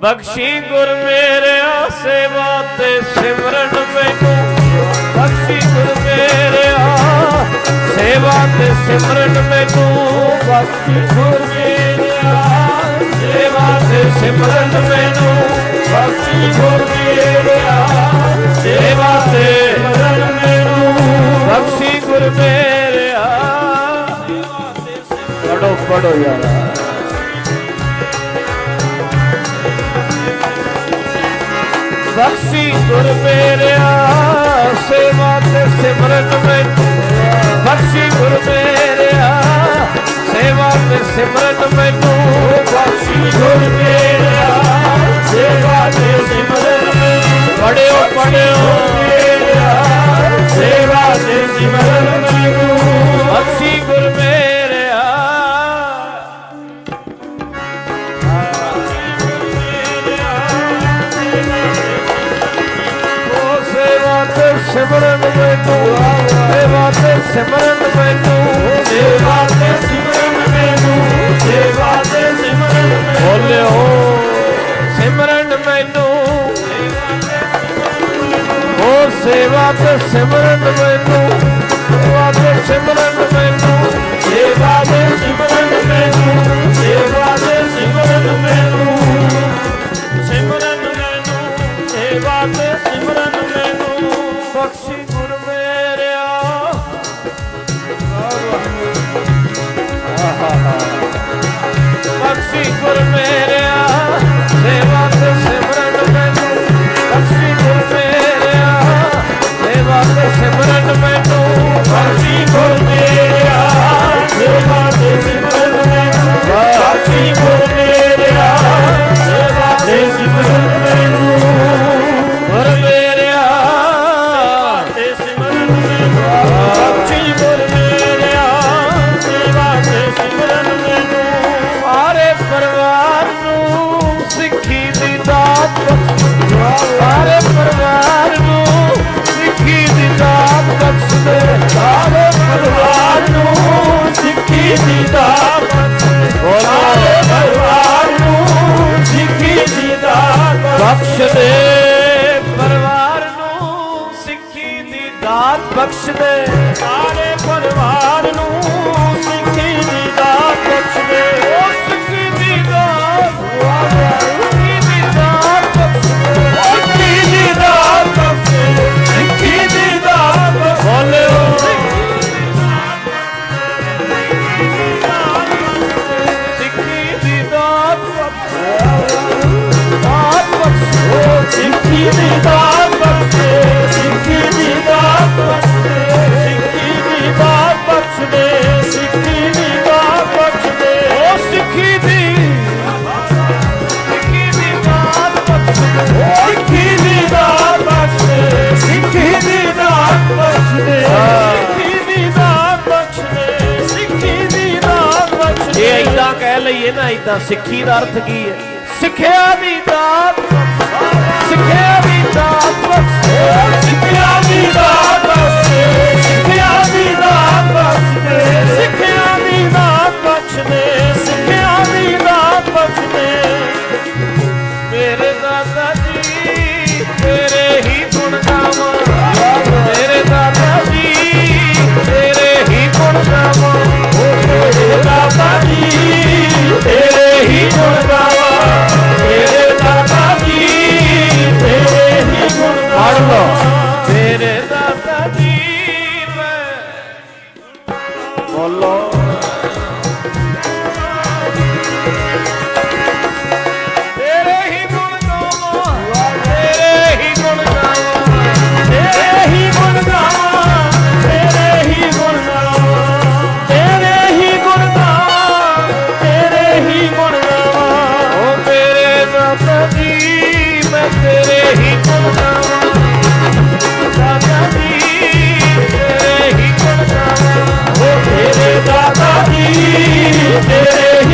ਬਖਸ਼ੀ ਗੁਰ ਮੇਰਿਆ ਸੇਵਾ ਤੇ ਸਿਮਰਨ ਮੈਨੂੰ। ਬਖਸ਼ੀ ਗੁਰ ਮੇਰਿਆ ਸੇਵਾ ਤੇ ਸਿਮਰਨ ਮੈਨੂੰ। ਬਖਸ਼ੀ ਗੁਰ ਮੇਰਿਆ ਸੇਵਾ ਤੇ ਸਿਮਰਨ ਮੈਨੂੰ। ਬਖਸ਼ੀ ਗੁਰ ਮੇਰਿਆ ਸੇਵਾ ਤੇ ਸਿਮਰਨ ਮੈਨੂੰ। ਬਖਸ਼ੀ ਗੁਰ ਮੇਰਿਆ ਪੜੋ ਪੜੋ ਯਾਰ। ਬਖਸ਼ੀ ਗੁਰ ਮੇਰਿਆ ਸੇਵਾ ਤੇ ਸਿਮਰਨ ਮੈਨੂੰ ਬਖਸ਼ੀ ਗੁਰ ਮੇਰਿਆ ਸੇਵਾ ਤੇ ਸਿਮਰਨ ਮੈਨੂੰ ਸਿਮਰਨ ਮੈਨੂੰ ਸੇਵਾ ਤੇ ਸਿਮਰਨ ਮੈਨੂੰ ਸੇਵਾ ਤੇ ਸਿਮਰਨ ਮੈਨੂੰ ਸੇਵਾ ਤੇ ਸਿਮਰਨ ਬੋਲਿਓ, ਸਿਮਰਨ ਮੈਨੂੰ ਉਹ ਸੇਵਾ ਤੇ ਸਿਮਰਨ ਮੈਨੂੰ ਸੇਵਾ ਤੇ ਸਿਮਰਨ ਮੈਨੂੰ ਸੇਵਾ ਤੇ ਸਿਮਰਨ ਮੈਨੂੰ ਸੇਵਾ ਤੇ ਸਿਮਰਨ ਮੈਨੂੰ। ਸਿਮਰਨ ਮੈਨੂੰ ਸੇਵਾ ਤੇ ਸਿਮਰਨ ਮੈਨੂੰ। ਬਖਸ਼ੀ ਗੁਰ ਮੇਰਿਆ। ਬਖਸ਼ੀ ਗੁਰ ਮੇਰਿਆ। ਦਾਤ ਸਾਰੇ ਪਰਿਵਾਰ ਨੂੰ ਸਿੱਖੀ ਦੀ ਦਾਤ ਸਾਰੇ ਪਰਿਵਾਰ ਨੂੰ ਸਿੱਖੀ ਦੀ ਦਾਤ ਬਖਸ਼ ਦੇ ਪਰਿਵਾਰ ਨੂੰ ਸਿੱਖੀ ਦੀ ਦਾਤ ਬਖਸ਼ ਦੇ ਸਾਰੇ ਪਰਿਵਾਰ ਦੀ ਦਾਤ ਬਖਸ਼ੇ ਸਿੱਖੀ ਦੀ ਦਾਤ ਬਖਸ਼ੇ ਸਿੱਖੀ ਦੀ ਦਾਤ ਬਖਸ਼ਦੇ ਸਿੱਖੀ ਦੀ ਦਾਤ ਬਖਸ਼ਦੇ ਓ ਸਿੱਖੀ ਦੀ ਸਿੱਖੀ ਦੀ ਦਾਤ ਬਖਸ਼ਦੇ ਸਿੱਖੀ ਦੀ ਦਾਤ ਬਖਸ਼ਦੇ ਸਿੱਖੀ ਦੀ ਦਾਤ ਬਖਸ਼ਦੇ ਸਿੱਖੀ ਦੀ ਦਾਤ ਬਖਸ਼ਦੇ ਸਿੱਖੀ ਦੀ ਦਾਤ ਬਖਸ਼ਦੇ ਇਹ ਇਦਾਂ ਕਹਿ ਲਈਏ ਨਾ ਇਦਾਂ ਸਿੱਖੀ ਦਾ ਅਰਥ ਕੀ ਹੈ?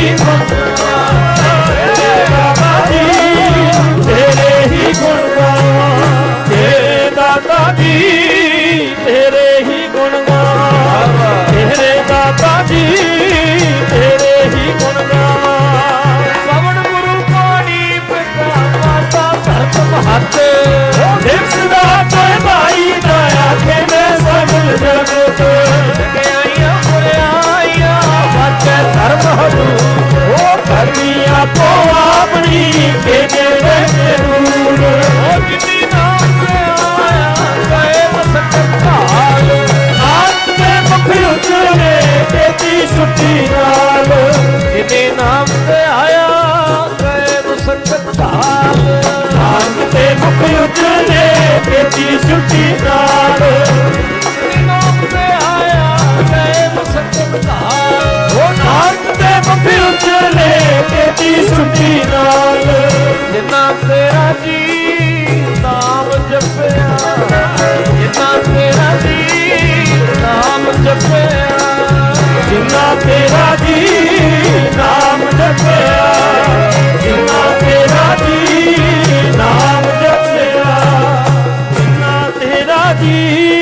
ਤੇਰੇ ਹੀ ਜੀ